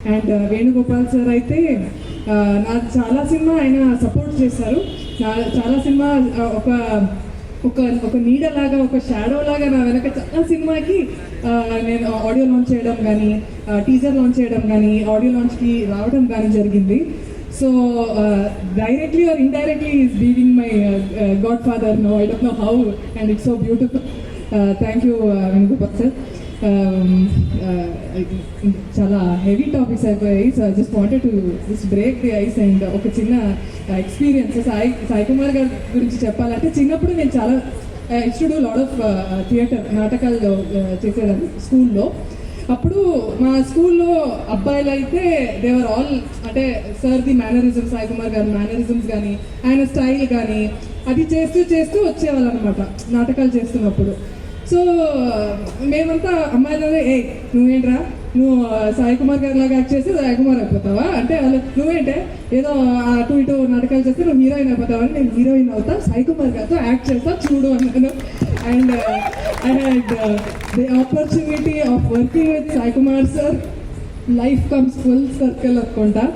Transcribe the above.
And Venugopal sir అయితే నా నాకు చాలా సినిమా ఆయన సపోర్ట్ చేశారు. చాలా చాలా సినిమా ఒక ఒక ఒక నీడలాగా ఒక షాడో లాగా నా వెనక చాలా సినిమాకి నేను ఆడియో లాంచ్ చేయడం కానీ టీజర్ లాంచ్ చేయడం కానీ ఆడియో లాంచ్కి రావడం కానీ జరిగింది. So directly or indirectly is being my godfather no I don't know how and it's so beautiful thank you Venugopal sir Um, uh, uh, చాలా హెవీ టాపిక్స్ అయిపోయాయి. So I just wanted to just break the ice and ఒక చిన్న uh, experience Sai Sai Kumar గారి గురించి చెప్పాలంటే చిన్నప్పుడు నేను చాలా ఇష్టడు లాడ్ ఆఫ్ థియేటర్ నాటకాల్లో చేసేదాన్ని స్కూల్లో. అప్పుడు మా స్కూల్లో అబ్బాయిలు అయితే దేవర్ ఆల్ అంటే sir the mannerisms Sai Kumar గారి మేనరిజమ్స్ కానీ ఆయన స్టైల్ కానీ అది చేస్తూ చేస్తూ వచ్చేవాళ్ళు అనమాట నాటకాలు చేస్తున్నప్పుడు. సో మేమంతా అమ్మాయిలోనే ఏ నువ్వేంట్రా? నువ్వు సాయి కుమార్ గారి లాగా యాక్ట్ చేసి సాయి కుమార్ అయిపోతావా? అంటే వాళ్ళు నువ్వేంటే? ఏదో అటు ఇటు నాటకాలు చేస్తే నువ్వు హీరోయిన్ అయిపోతావా? అని నేను హీరోయిన్ అవుతా సాయి కుమార్ గారితో యాక్ట్ చేస్తా చూడు అన్నాను. And I had the opportunity of working with Sai Kumar sir life comes full circle అనుకుంటా.